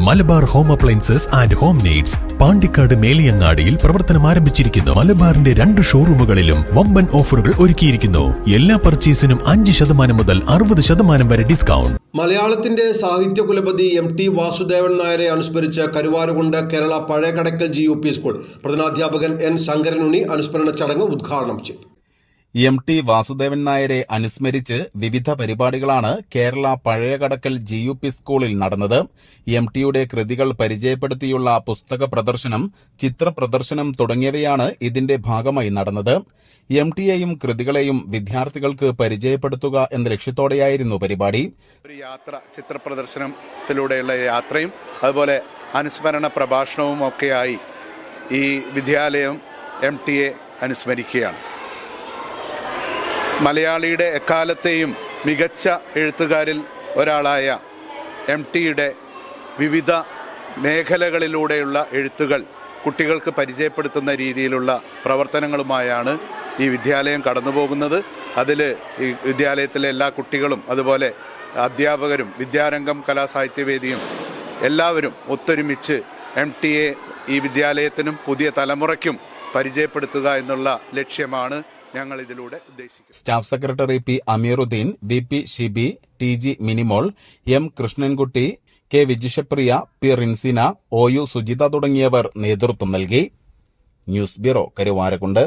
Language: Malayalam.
Malabar home appliances and home needs Pandikkad മേലിയങ്ങാടിയിൽ പ്രവർത്തനം ആരംഭിച്ചിരിക്കുന്നു. മലബാറിന്റെ രണ്ട് ഷോറൂമുകളിലും വമ്പൻ ഓഫറുകൾ ഒരുക്കിയിരിക്കുന്നു. എല്ലാ പർച്ചേസിനും അഞ്ച് ശതമാനം മുതൽ അറുപത് ശതമാനം വരെ ഡിസ്കൗണ്ട്. മലയാളത്തിന്റെ സാഹിത്യ കുലപതി എം ടി വാസുദേവൻ നായരെ അനുസ്മരിച്ച് Karuvarakundu Kerala Pazhaya Kadakkal G U P school. പ്രധാനാധ്യാപകൻ N Sankaranunni അനുസ്മരണ ചടങ്ങ് ഉദ്ഘാടനം ചെയ്തു. എം ടി വാസുദേവൻ നായരെ അനുസ്മരിച്ച് വിവിധ പരിപാടികളാണ് Kerala Pazhayakadakkal G U P സ്കൂളിൽ നടന്നത്. എം ടിയുടെ കൃതികൾ പരിചയപ്പെടുത്തിയുള്ള പുസ്തക പ്രദർശനം ചിത്ര പ്രദർശനം തുടങ്ങിയവയാണ് ഇതിന്റെ ഭാഗമായി നടന്നത്. എം ടിയെയും കൃതികളെയും വിദ്യാർത്ഥികൾക്ക് പരിചയപ്പെടുത്തുക എന്ന ലക്ഷ്യത്തോടെയായിരുന്നു പരിപാടി. ഒരു യാത്ര ചിത്ര പ്രദർശനത്തിലൂടെയുള്ള യാത്രയും അതുപോലെ അനുസ്മരണ പ്രഭാഷണവും ഒക്കെയായി ഈ വിദ്യാലയം എം ടിയെ അനുസ്മരിക്കുകയാണ്. മലയാളിയുടെ എക്കാലത്തെയും മികച്ച എഴുത്തുകാരിൽ ഒരാളായ എം ടിയുടെ വിവിധ മേഖലകളിലൂടെയുള്ള എഴുത്തുകൾ കുട്ടികൾക്ക് പരിചയപ്പെടുത്തുന്ന രീതിയിലുള്ള പ്രവർത്തനങ്ങളുമായാണ് ഈ വിദ്യാലയം കടന്നു പോകുന്നത് അതിൽ ഈ വിദ്യാലയത്തിലെ എല്ലാ കുട്ടികളും അതുപോലെ അധ്യാപകരും വിദ്യാരംഗം കലാസാഹിത്യവേദിയും എല്ലാവരും ഒത്തൊരുമിച്ച് എം ടി എ ഈ വിദ്യാലയത്തിനും പുതിയ തലമുറയ്ക്കും പരിചയപ്പെടുത്തുക എന്നുള്ള ലക്ഷ്യമാണ് ഞങ്ങൾ ഇതിലൂടെ ഉദ്ദേശിക്കും staff secretary P Ameeruddin V P Shibi T G Minimol M Krishnankutty K Vijishapriya P Rinsina O U Sujitha തുടങ്ങിയവർ നേതൃത്വം നൽകി. News bureau Karuvarakundu